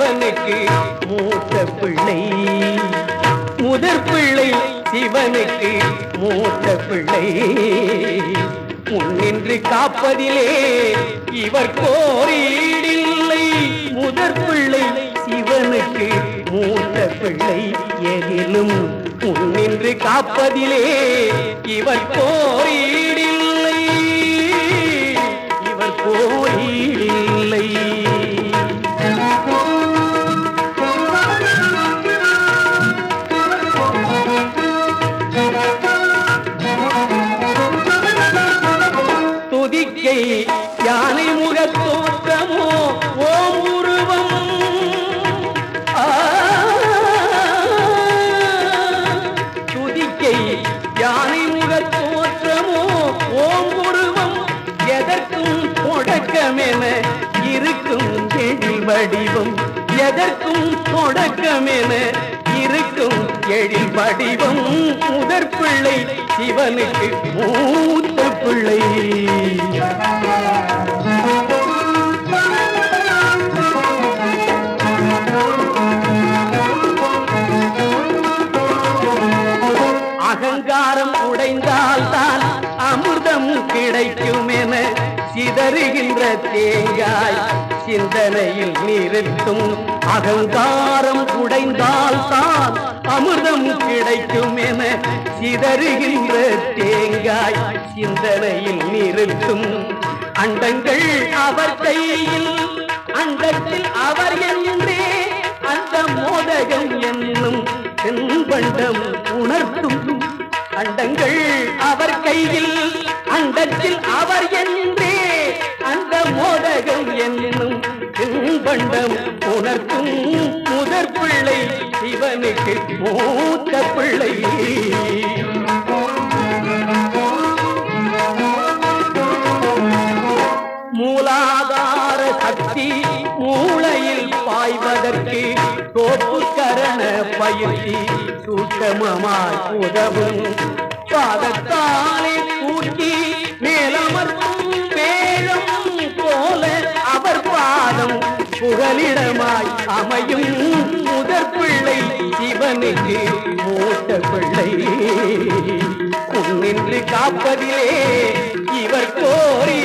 சிவனுக்கு மூத்த பிள்ளை. முதற் பிள்ளை சிவனுக்கு மூத்த பிள்ளை. முன்னின்று காப்பதிலே இவர் கோரீடில்லை முதற் பிள்ளை சிவனுக்கு மூத்த பிள்ளை. எதிலும் முன்னின்று காப்பதிலே இவர் கோரி வடிவம் எதற்கும் தொடக்கமென இருக்கும் எழில் வடிவம் முதற் பிள்ளை சிவனுக்கு மூத்த பிள்ளை. அகங்காரம் உடைந்தால்தான் அமிர்தம் கிடைக்கும் என சிதறுகின்ற தேங்காய் சிந்தனையில் நீரிட்டும் அகங்காரம் உடைந்தால் தான் அமிர்தம் கிடைக்கும் என சிதறுகின்ற தேங்காய் சிந்தனையில் நீரிட்டும் அண்டங்கள் அவர் கையில் அண்டத்தில் அவர் என்றே அண்டங்கள் அவர் கையில் அண்டத்தில் அவர் என்றே. அந்த மோதகம் என்னும் தென்பண்டம் உணர்த்தும் முதற் பிள்ளை சிவனுக்கு மூத்த பிள்ளை. மூலாதார சக்தி மூளையில் பாய்வதற்கு தோப்புக்கரண பயிற்சி சூட்சமமாய் உதவும். பாதத்தாலே தூக்கி மேலமர்த்தும் வேழம் போல அவர் பாதம் புகலிடமாய் அமையும் முதற் பிள்ளை. சிவனுக்கு மூத்த பிள்ளை. உன்னின்று காப்பதிலே இவர் கோரி